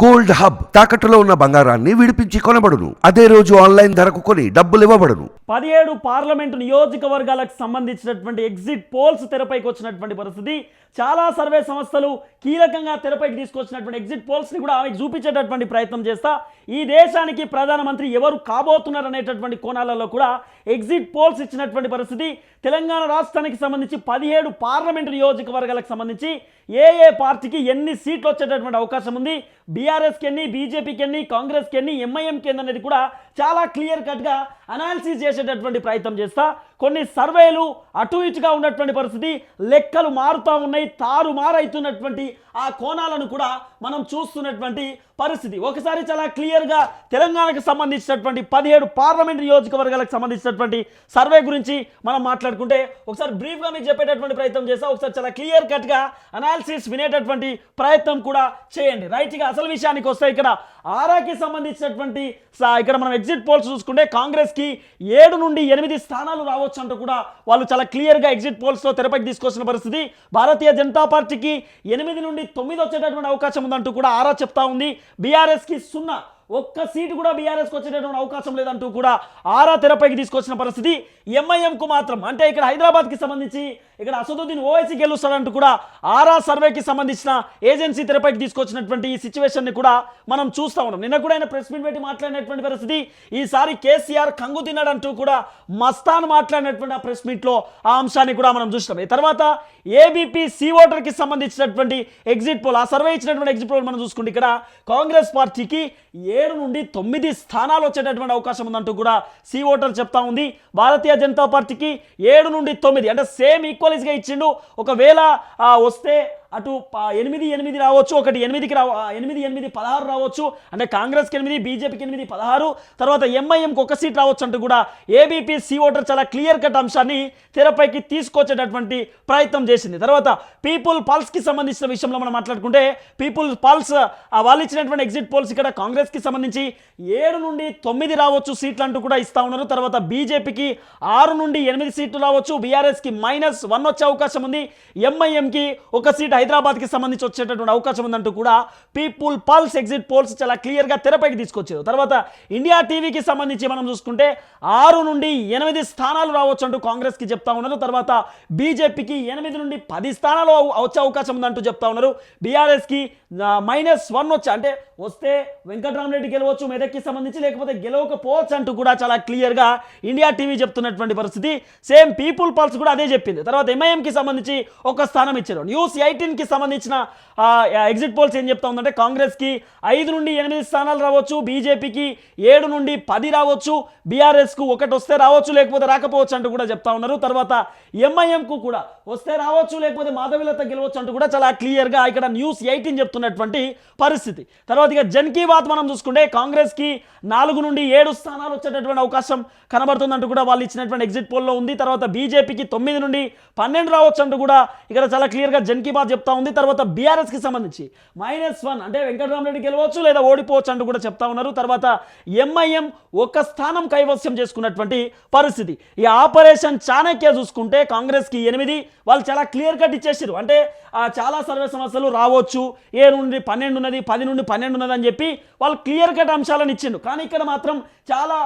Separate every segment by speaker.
Speaker 1: Gold hub తాకట్టులో ఉన్న బంగారాన్ని విడిపించి కొనబడును. అదే రోజు ఆన్లైన్ ధరకు కొని డబ్బులు ఇవ్వబడును.
Speaker 2: పదిహేడు పార్లమెంటు నియోజకవర్గాలకు సంబంధించినటువంటి ఎగ్జిట్ పోల్స్ తెరపైకి వచ్చినటువంటి పరిస్థితి. చాలా సర్వే సంస్థలు కీలకంగా తెరపైకి తీసుకొచ్చినటువంటి ఎగ్జిట్ పోల్స్ని కూడా ఆమెకు చూపించేటటువంటి ప్రయత్నం చేస్తా. ఈ దేశానికి ప్రధానమంత్రి ఎవరు కాబోతున్నారు అనేటటువంటి కోణాలలో కూడా ఎగ్జిట్ పోల్స్ ఇచ్చినటువంటి పరిస్థితి. తెలంగాణ రాష్ట్రానికి సంబంధించి పదిహేడు పార్లమెంటు నియోజకవర్గాలకు సంబంధించి ఏ ఏ పార్టీకి ఎన్ని సీట్లు వచ్చేటటువంటి అవకాశం ఉంది? బీఆర్ఎస్కి ఎన్ని బీజేపీకి ఎన్ని కాంగ్రెస్కి ఎన్ని ఎంఐఎంకి ఎన్ని అనేది కూడా చాలా క్లియర్ కట్గా అనాలిసిస్ చేసేటటువంటి ప్రయత్నం చేస్తా. కొన్ని సర్వేలు అటు ఇటుగా ఉన్నటువంటి పరిస్థితి లెక్కలు మారుతూ ఉన్నాయి తారుమారైతున్నటువంటి ఆ కోణాలను కూడా మనం చూస్తున్నటువంటి పరిస్థితి. ఒకసారి చాలా క్లియర్గా తెలంగాణకు సంబంధించినటువంటి పదిహేడు పార్లమెంట్ నియోజకవర్గాలకు సంబంధించినటువంటి సర్వే గురించి మనం మాట్లాడుకుంటే ఒకసారి బ్రీఫ్గా మీకు చెప్పేటటువంటి ప్రయత్నం చేస్తా ఒకసారి చాలా క్లియర్ కట్గా అనాలిసిస్ వినేటటువంటి ప్రయత్నం కూడా చేయండి. రైట్గా అసలు విషయానికి వస్తే ఇక్కడ ఆరాకి సంబంధించినటువంటి ఇక్కడ మనం ఎగ్జిట్ పోల్స్ చూసుకుంటే కాంగ్రెస్కి ఏడు నుండి ఎనిమిది స్థానాలు రావచ్చు. అంటూ కూడా వాళ్ళు చాలా క్లియర్గా ఎగ్జిట్ పోల్స్లో తెరపైకి తీసుకొచ్చిన పరిస్థితి. భారతీయ జనతా పార్టీకి ఎనిమిది నుండి తొమ్మిది వచ్చేటటువంటి అవకాశం ఉందంటూ కూడా ఆరా చెప్తా ఉంది. బీఆర్ఎస్కి సున్నా. ఒక్క సీటు కూడా బీఆర్ఎస్కి వచ్చేటటువంటి అవకాశం లేదంటూ కూడా ఆరా తెరపైకి తీసుకొచ్చిన పరిస్థితి. ఎంఐఎంకు మాత్రం అంటే ఇక్కడ హైదరాబాద్కి సంబంధించి ఇక్కడ అసదుద్దీన్ ఓవైసీ గెలుస్తాడంటూ కూడా ఆరా సర్వేకి సంబంధించిన ఏజెన్సీ తెరపైకి తీసుకొచ్చినటువంటి ఈ సిచ్యువేషన్ని కూడా మనం చూస్తా ఉన్నాం. నిన్న కూడా ఆయన ప్రెస్ మీట్ పెట్టి మాట్లాడినటువంటి పరిస్థితి ఈసారి కేసీఆర్ కంగు తిన్నాడంటూ కూడా మస్తాన్ మాట్లాడినటువంటి ఆ ప్రెస్ మీట్లో ఆ అంశాన్ని కూడా మనం చూసినాం. ఈ తర్వాత ఏబీపీ సి ఓటర్కి సంబంధించినటువంటి ఎగ్జిట్ పోల్ ఆ సర్వే ఇచ్చినటువంటి ఎగ్జిట్ పోల్ మనం చూసుకుంటే ఇక్కడ కాంగ్రెస్ పార్టీకి ఏడు నుండి తొమ్మిది స్థానాలు వచ్చేటటువంటి అవకాశం ఉందంటూ కూడా సి ఓటర్ చెప్తా ఉంది. భారతీయ జనతా పార్టీకి ఏడు నుండి తొమ్మిది అంటే సేమ్ ఈక్వల్ గా ఇచ్చిండు. ఒకవేళ ఆ, వస్తే అటు ఎనిమిది ఎనిమిది రావచ్చు ఒకటి ఎనిమిదికి రావ ఎనిమిది ఎనిమిది పదహారు రావచ్చు. అంటే కాంగ్రెస్కి ఎనిమిది బీజేపీకి ఎనిమిది పదహారు. తర్వాత ఎంఐఎంకి ఒక సీట్ రావచ్చు అంటూ కూడా ఏబీపీ సి ఓటర్ చాలా క్లియర్ కట్ అంశాన్ని తెరపైకి తీసుకొచ్చేటటువంటి ప్రయత్నం చేసింది. తర్వాత పీపుల్ పల్స్కి సంబంధించిన విషయంలో మనం మాట్లాడుకుంటే పీపుల్ పల్స్ ఆ, వాళ్ళు ఇచ్చినటువంటి ఎగ్జిట్ పోల్స్ ఇక్కడ కాంగ్రెస్కి సంబంధించి ఏడు నుండి తొమ్మిది రావచ్చు సీట్లు అంటూ కూడా ఇస్తా ఉన్నారు. తర్వాత బీజేపీకి ఆరు నుండి ఎనిమిది సీట్లు రావచ్చు. బీఆర్ఎస్కి మైనస్ వన్ వచ్చే అవకాశం ఉంది. ఎంఐఎంకి ఒక సీట్ హైదరాబాద్కి సంబంధించి వచ్చేటటువంటి అవకాశం ఉందంటూ కూడా పీపుల్ పల్స్ ఎగ్జిట్ పోల్స్ చాలా క్లియర్గా తెరపైకి తీసుకొచ్చారు. తర్వాత ఇండియా టీవీకి సంబంధించి మనం చూసుకుంటే ఆరు నుండి ఎనిమిది స్థానాలు రావచ్చు అంటూ కాంగ్రెస్కి చెప్తా ఉన్నారు. తర్వాత బీజేపీకి ఎనిమిది నుండి పది స్థానాలు వచ్చే అవకాశం ఉందంటూ చెప్తా ఉన్నారు. బీఆర్ఎస్కి మైనస్ వన్ వచ్చి అంటే వస్తే వెంకటరామరెడ్డి గెలవచ్చు మెదక్కి సంబంధించి లేకపోతే గెలవకపోవచ్చు అంటూ కూడా చాలా క్లియర్గా ఇండియా టీవీ చెప్తున్నటువంటి పరిస్థితి. సేమ్ పీపుల్ పల్స్ కూడా అదే చెప్పింది. తర్వాత ఎంఐఎంకి సంబంధించి ఒక స్థానం ఇచ్చారు. న్యూస్ కి సంబంధించిన ఎగ్జిట్ పోల్స్ ఏం చెప్తా ఉందంటే కాంగ్రెస్కి ఐదు నుండి ఎనిమిది స్థానాలు రావచ్చు బీజేపీకి ఏడు నుండి పది రావచ్చు బీఆర్ఎస్కు ఒకటి వస్తే రావచ్చు లేకపోతే రాకపోవచ్చు అంటూ కూడా చెప్తా ఉన్నారు. తర్వాత ఎంఐఎంకు కూడా వస్తే రావచ్చు లేకపోతే మాధవిలత గెలవచ్చు అంటూ కూడా చాలా క్లియర్గా ఇక్కడ న్యూస్ ఎయిటీన్ చెప్తున్నటువంటి పరిస్థితి. తర్వాత ఇక జన్ కీ బాత్ మనం చూసుకుంటే కాంగ్రెస్కి నాలుగు నుండి ఏడు స్థానాలు వచ్చేటటువంటి అవకాశం కనబడుతుందంటూ కూడా వాళ్ళు ఇచ్చినటువంటి ఎగ్జిట్ పోల్లో ఉంది. తర్వాత బీజేపీకి తొమ్మిది నుండి పన్నెండు రావచ్చు అంటూ కూడా ఇక్కడ చాలా క్లియర్గా జన్ కీ బాత్ చెప్తా ఉంది. తర్వాత బీఆర్ఎస్కి సంబంధించి మైనస్ వన్ అంటే వెంకటరామరెడ్డి గెలవచ్చు లేదా ఓడిపోవచ్చు అంటూ కూడా చెప్తా ఉన్నారు. తర్వాత ఎంఐఎం ఒక స్థానం కైవస్యం చేసుకున్నటువంటి పరిస్థితి. ఈ ఆపరేషన్ చాణక్య చూసుకుంటే కాంగ్రెస్కి ఎనిమిది వాళ్ళు చాలా క్లియర్ కట్ ఇచ్చేసారు అంటే చాలా సర్వే సమస్యలు రావచ్చు. ఏ నుండి పన్నెండు ఉన్నది పది నుండి పన్నెండు ఉన్నది అని చెప్పి వాళ్ళు క్లియర్ కట్ అంశాలను ఇచ్చిండు కానీ ఇక్కడ మాత్రం చాలా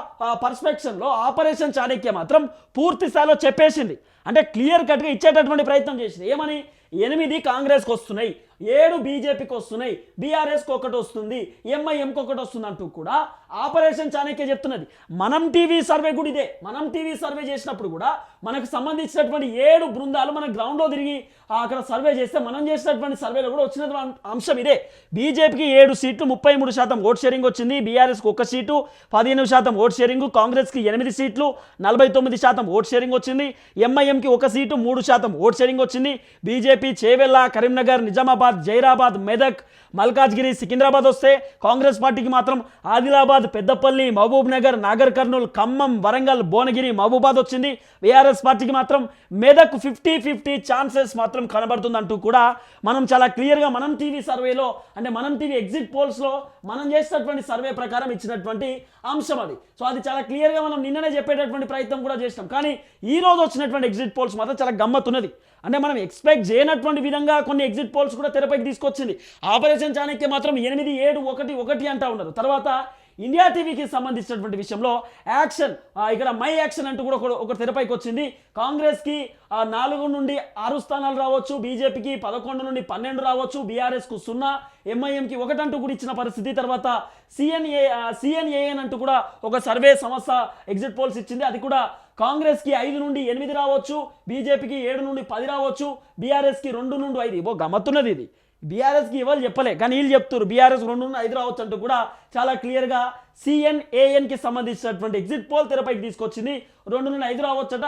Speaker 2: పర్స్పెక్షన్లో ఆపరేషన్ చాణక్య మాత్రం పూర్తి స్థాయిలో చెప్పేసింది. అంటే క్లియర్ కట్గా ఇచ్చేటటువంటి ప్రయత్నం చేసింది. ఏమని? ఎనిమిది కాంగ్రెస్కి వస్తున్నాయి ఏడు బీజేపీకి వస్తున్నాయి బీఆర్ఎస్కి ఒకటి వస్తుంది ఎంఐఎంకి ఒకటి వస్తుంది అంటూ కూడా ఆపరేషన్ చాణక్య చెప్తున్నది. మనం టీవీ సర్వే కూడా ఇదే. మనం టీవీ సర్వే చేసినప్పుడు కూడా మనకు సంబంధించినటువంటి ఏడు బృందాలు మన గ్రౌండ్లో తిరిగి అక్కడ సర్వే చేస్తే మనం చేసినటువంటి సర్వేలో కూడా వచ్చిన అంశం ఇదే. బీజేపీకి ఏడు సీట్లు ముప్పై మూడు శాతం ఓట్ షేరింగ్ వచ్చింది బీఆర్ఎస్కి ఒక సీటు పదిహేను శాతం ఓట్ షేరింగ్ కాంగ్రెస్కి ఎనిమిది సీట్లు నలభై తొమ్మిది శాతం ఓట్ షేరింగ్ వచ్చింది ఎంఐఎంకి ఒక సీటు మూడు శాతం ఓట్ షేరింగ్ వచ్చింది బీజేపీ చేవెళ్ళ కరీంనగర్ నిజామాబాద్ జైరాబాద్ మెదక్ మల్కాజ్గిరి సికింద్రాబాద్ వస్తే కాంగ్రెస్ పార్టీకి మాత్రం ఆదిలాబాద్ పెద్దపల్లి మహబూబ్ నగర్ నాగర్ కర్నూల్ ఖమ్మం వరంగల్ భువనగిరి మహబూబాద్ వచ్చింది. వీఆర్ఎస్ పార్టీకి మాత్రం మెదక్ ఫిఫ్టీ ఫిఫ్టీ ఛాన్సెస్ మాత్రం కనబడుతుందంటూ కూడా మనం చాలా క్లియర్గా మనం టీవీ సర్వేలో అంటే మనం టీవీ ఎగ్జిట్ పోల్స్లో మనం చేసినటువంటి సర్వే ప్రకారం ఇచ్చినటువంటి అంశం అది. సో అది చాలా క్లియర్గా మనం నిన్ననే చెప్పేటటువంటి ప్రయత్నం కూడా చేసినాం. కానీ ఈ రోజు వచ్చినటువంటి ఎగ్జిట్ పోల్స్ మాత్రం చాలా గమ్మత్తున్నది. అంటే మనం ఎక్స్పెక్ట్ చేయనటువంటి విధంగా కొన్ని ఎగ్జిట్ పోల్స్ కూడా తెరపైకి తీసుకొచ్చింది. ఆపరేషన్ చాణక్య మాత్రం ఎనిమిది ఏడు ఒకటి ఒకటి అంటా ఉన్నారు. తర్వాత ఇండియా టీవీకి సంబంధించినటువంటి విషయంలో యాక్షన్ ఇక్కడ మై యాక్షన్ అంటూ కూడా ఒక- తెరపైకి వచ్చింది. కాంగ్రెస్కి నాలుగు నుండి ఆరు స్థానాలు రావచ్చు బీజేపీకి పదకొండు నుండి పన్నెండు రావచ్చు బీఆర్ఎస్కు సున్నా ఎంఐఎంకి ఒకటంటూ కూడా ఇచ్చిన పరిస్థితి. తర్వాత సిఎన్ఏ సిఎన్ఏఎన్ అంటూ కూడా ఒక సర్వే సంస్థ ఎగ్జిట్ పోల్స్ ఇచ్చింది. అది కూడా కాంగ్రెస్కి ఐదు నుండి ఎనిమిది రావచ్చు బీజేపీకి ఏడు నుండి పది రావచ్చు బీఆర్ఎస్కి రెండు నుండి ఐదు. ఇవో గమ్మత్తున్నది ఇది. బీఆర్ఎస్కి ఇవ్వాలి చెప్పలే కానీ వీళ్ళు చెప్తారు బీఆర్ఎస్ రెండు నుండి ఐదు రావచ్చు అంటూ కూడా చాలా క్లియర్గా సిఎన్ఏఎన్కి సంబంధించినటువంటి ఎగ్జిట్ పోల్ తెరపైకి తీసుకొచ్చింది. రెండు నుండి ఐదు రావచ్చట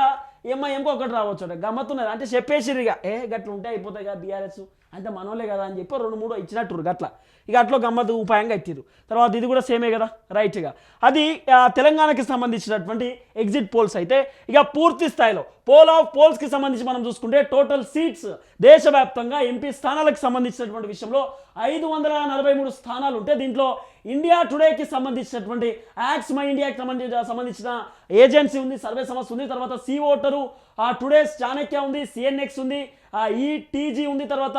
Speaker 2: ఎంఐఎంకి ఒకటి రావచ్చట. గమ్మత్తున్నది. అంటే చెప్పేసిరిగా ఏ గట్లు ఉంటే అయిపోతాయి కదా బీఆర్ఎస్. అంటే మనోలే కదా అని చెప్పి రెండు మూడు ఇచ్చినట్టు అట్లా ఇక అట్లా గమ్మత్ ఉపాయంగా ఇచ్చిరు తర్వాత ఇది కూడా సేమే కదా రైట్గా. అది తెలంగాణకి సంబంధించినటువంటి ఎగ్జిట్ పోల్స్ అయితే ఇక పూర్తి స్థాయిలో పోల్ ఆఫ్ పోల్స్కి సంబంధించి మనం చూసుకుంటే టోటల్ సీట్స్ దేశవ్యాప్తంగా ఎంపీ స్థానాలకు సంబంధించినటువంటి విషయంలో ఐదు వందల నలభై మూడు స్థానాలు ఉంటే దీంట్లో ఇండియా టుడేకి సంబంధించినటువంటి యాక్స్ మై ఇండియాకి సంబంధించిన సంబంధించిన ఏజెన్సీ ఉంది సర్వే సంస్థ ఉంది తర్వాత సి ఓటరు ఆ టుడేస్ చాణక్య ఉంది సిఎన్ఎక్స్ ఉంది ఆ ఈటీజీ ఉంది తర్వాత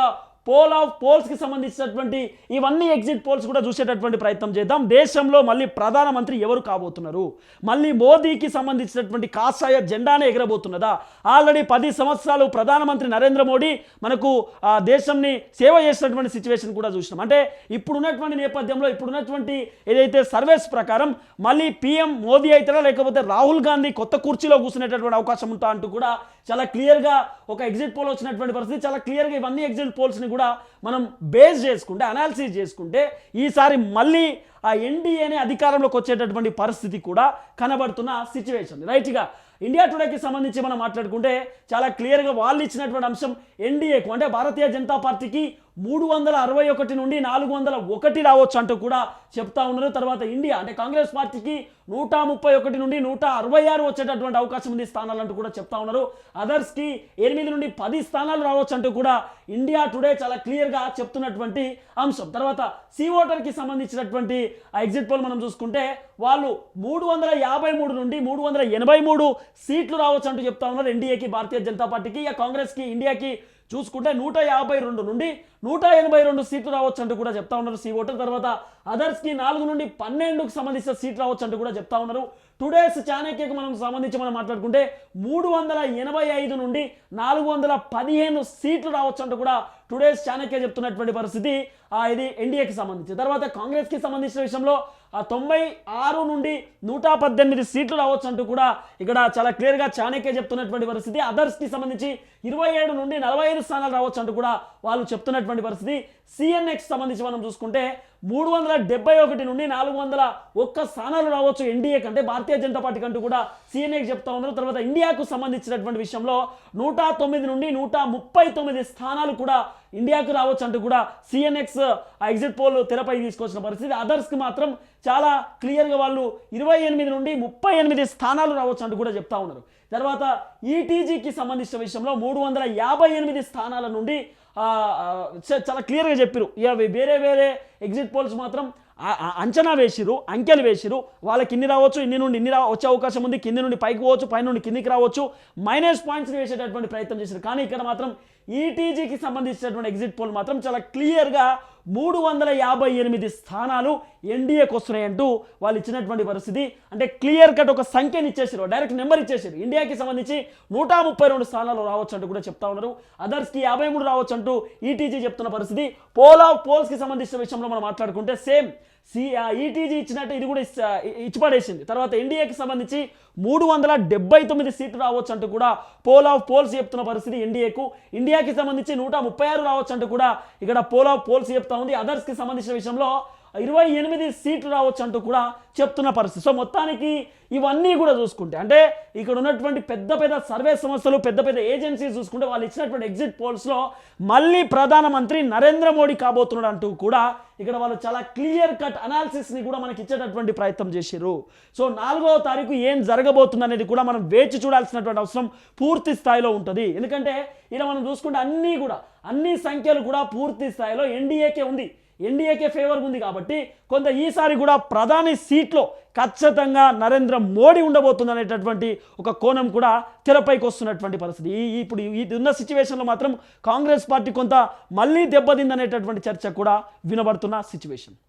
Speaker 2: పోల్ ఆఫ్ పోల్స్కి సంబంధించినటువంటి ఇవన్నీ ఎగ్జిట్ పోల్స్ కూడా చూసేటటువంటి ప్రయత్నం చేద్దాం. దేశంలో మళ్ళీ ప్రధానమంత్రి ఎవరు కాబోతున్నారు? మళ్ళీ మోదీకి సంబంధించినటువంటి కాషాయ జెండానే ఎగరబోతున్నదా? ఆల్రెడీ పది సంవత్సరాలు ప్రధానమంత్రి నరేంద్ర మోడీ మనకు ఆ దేశంని సేవ చేసినటువంటి సిచ్యువేషన్ కూడా చూసినాం. అంటే ఇప్పుడున్నటువంటి నేపథ్యంలో ఇప్పుడున్నటువంటి ఏదైతే సర్వేస్ ప్రకారం మళ్ళీ పిఎం మోదీ అవుతారా లేకపోతే రాహుల్ గాంధీ కొత్త కుర్చీలో కూర్చునేటటువంటి అవకాశం ఉంటా అంటూ కూడా చాలా క్లియర్గా ఒక ఎగ్జిట్ పోల్ వచ్చినటువంటి పరిస్థితి చాలా క్లియర్గా ఇవన్నీ ఎగ్జిట్ పోల్స్ని కూడా మనం బేస్ చేసుకుంటే అనాలిసిస్ చేసుకుంటే ఈసారి మళ్ళీ ఆ ఎన్డీఏనే అధికారంలోకి వచ్చేటటువంటి పరిస్థితి కూడా కనబడుతున్న సిచ్యువేషన్ రైట్గా ఇండియా టుడేకి సంబంధించి మనం మాట్లాడుకుంటే చాలా క్లియర్గా వాళ్ళు ఇచ్చినటువంటి అంశం ఎన్డీఏకు అంటే భారతీయ జనతా పార్టీకి మూడు వందల అరవై ఒకటి నుండి నాలుగు వందల ఒకటి రావచ్చు అంటూ కూడా చెప్తా ఉన్నారు. తర్వాత ఇండియా అంటే కాంగ్రెస్ పార్టీకి నూట ముప్పై ఒకటి నుండి నూట అరవై ఆరు వచ్చేటటువంటి అవకాశం ఉంది స్థానాలు అంటూ కూడా చెప్తా ఉన్నారు. అదర్స్కి ఎనిమిది నుండి పది స్థానాలు రావచ్చు అంటూ కూడా ఇండియా టుడే చాలా క్లియర్గా చెప్తున్నటువంటి అంశం. తర్వాత సీ ఓటర్కి సంబంధించినటువంటి ఎగ్జిట్ పోల్ మనం చూసుకుంటే వాళ్ళు మూడు వందల యాభై మూడు నుండి మూడు వందల ఎనభై మూడు సీట్లు రావచ్చు అంటూ చెప్తా ఉన్నారు. ఎన్డీఏకి భారతీయ జనతా పార్టీకి ఇక కాంగ్రెస్కి ఇండియాకి చూసుకుంటే నూట యాభై రెండు నుండి నూట ఎనభై రెండు సీట్లు రావచ్చు అంటూ కూడా చెప్తా ఉన్నారు సి ఓటర్. తర్వాత అదర్స్కి నాలుగు నుండి పన్నెండుకు సంబంధించిన సీట్లు రావచ్చు అంటూ కూడా చెప్తా ఉన్నారు. టుడేస్ చాణక్యకు మనం సంబంధించి మనం మాట్లాడుకుంటే మూడు వందల ఎనభై ఐదు నుండి నాలుగు వందల పదిహేను సీట్లు రావచ్చు అంటూ కూడా టుడేస్ చాణక్య చెప్తున్నటువంటి పరిస్థితి ఇది ఎన్డీఏకి సంబంధించి. తర్వాత కాంగ్రెస్కి సంబంధించిన విషయంలో తొంభై ఆరు నుండి నూట పద్దెనిమిది సీట్లు రావచ్చు అంటూ కూడా ఇక్కడ చాలా క్లియర్గా చాణక్య చెప్తున్నటువంటి పరిస్థితి. అదర్స్కి సంబంధించి ఇరవై ఏడు నుండి నలభై ఐదు స్థానాలు రావచ్చు అంటూ కూడా వాళ్ళు చెప్తున్నటువంటి పరిస్థితి. సిఎన్ఎక్స్ సంబంధించి మనం చూసుకుంటే మూడు వందల డెబ్బై ఒకటి నుండి నాలుగు వందల ఒక్క స్థానాలు రావచ్చు ఎన్డీఏ కంటే భారతీయ జనతా పార్టీ కంటూ కూడా సిఎన్ఏకి చెప్తా ఉన్నారు. తర్వాత ఇండియాకు సంబంధించినటువంటి విషయంలో నూట తొమ్మిది నుండి నూట ముప్పై తొమ్మిది స్థానాలు కూడా ఇండియాకు రావచ్చు అంటూ కూడా సిఎన్ఎక్స్ ఎగ్జిట్ పోల్ తెరపై తీసుకొచ్చిన పరిస్థితి. అదర్స్కి మాత్రం చాలా క్లియర్గా వాళ్ళు ఇరవై ఎనిమిది నుండి ముప్పై ఎనిమిది స్థానాలు రావచ్చు అంటూ కూడా చెప్తా ఉన్నారు. తర్వాత ఈటీజీకి సంబంధించిన విషయంలో మూడు వందల యాభై ఎనిమిది స్థానాల నుండి చాలా క్లియర్గా చెప్పారు. ఇక వేరే వేరే ఎగ్జిట్ పోల్స్ మాత్రం అంచనా వేసిరు అంకెలు వేసిరు. వాళ్ళకి ఇన్ని రావచ్చు ఇన్ని నుండి ఇన్ని రా వచ్చే అవకాశం ఉంది. కింది నుండి పైకి పోవచ్చు పై నుండి కిందికి రావచ్చు. మైనస్ పాయింట్స్ వేసేటటువంటి ప్రయత్నం చేశారు కానీ ఇక్కడ మాత్రం ఈటీజీకి సంబంధించినటువంటి ఎగ్జిట్ పోల్ మాత్రం చాలా క్లియర్గా మూడు వందల యాభై ఎనిమిది స్థానాలు ఎన్డీఏకి వస్తున్నాయంటూ వాళ్ళు ఇచ్చినటువంటి పరిస్థితి. అంటే క్లియర్ కట్ ఒక సంఖ్యని ఇచ్చేసారు డైరెక్ట్ నెంబర్ ఇచ్చేసారు ఇండియాకి సంబంధించి నూట ముప్పై రెండు స్థానాలు రావచ్చు అంటూ కూడా చెప్తా ఉన్నారు. అదర్స్కి యాభై మూడు రావచ్చు అంటూ ఈటీజీ చెప్తున్న పరిస్థితి. పోల్ ఆఫ్ పోల్స్కి సంబంధించిన విషయంలో మనం మాట్లాడుకుంటే సేమ్ సి ఈటీజీ ఇచ్చినట్టు ఇది కూడా ఇచ్చిపడేసింది. తర్వాత ఎన్డీఏకి సంబంధించి మూడు వందల డెబ్బై తొమ్మిది సీట్లు రావచ్చు అంటూ కూడా పోల్ ఆఫ్ పోల్స్ చెప్తున్న పరిస్థితి ఎన్డీఏకు ఇండియాకి సంబంధించి నూట ముప్పై ఆరు రావచ్చు అంటూ కూడా ఇక్కడ పోల్ ఆఫ్ పోల్స్ చెప్తా ఉంది. అదర్స్కి సంబంధించిన విషయంలో ఇరవై ఎనిమిది సీట్లు రావచ్చు అంటూ కూడా చెప్తున్న పరిస్థితి. సో మొత్తానికి ఇవన్నీ కూడా చూసుకుంటే అంటే ఇక్కడ ఉన్నటువంటి పెద్ద పెద్ద సర్వే సంస్థలు పెద్ద పెద్ద ఏజెన్సీస్ చూసుకుంటే వాళ్ళు ఇచ్చినటువంటి ఎగ్జిట్ పోల్స్లో మళ్ళీ ప్రధానమంత్రి నరేంద్ర మోడీ కాబోతున్నాడు అంటూ కూడా ఇక్కడ వాళ్ళు చాలా క్లియర్ కట్ అనాలిసిస్ని కూడా మనకి ఇచ్చేటటువంటి ప్రయత్నం చేశారు సో నాలుగవ తారీఖు ఏం జరగబోతుంది అనేది కూడా మనం వేచి చూడాల్సినటువంటి అవసరం పూర్తి స్థాయిలో ఉంటుంది. ఎందుకంటే ఇలా మనం చూసుకుంటే అన్నీ కూడా అన్ని సంఖ్యలు కూడా పూర్తి స్థాయిలో ఎన్డీఏకే ఉంది. ఎన్డీఏకే ఫేవర్ ఉంది కాబట్టి కొంత ఈసారి కూడా ప్రధాని సీట్లో ఖచ్చితంగా నరేంద్ర మోడీ ఉండబోతుంది అనేటటువంటి ఒక కోణం కూడా తెరపైకి వస్తున్నటువంటి పరిస్థితి. ఈ- ఇప్పుడు ఇది ఉన్న సిచ్యువేషన్లో మాత్రం కాంగ్రెస్ పార్టీ కొంత మళ్ళీ దెబ్బతిందనేటటువంటి చర్చ కూడా వినబడుతున్న సిచ్యువేషన్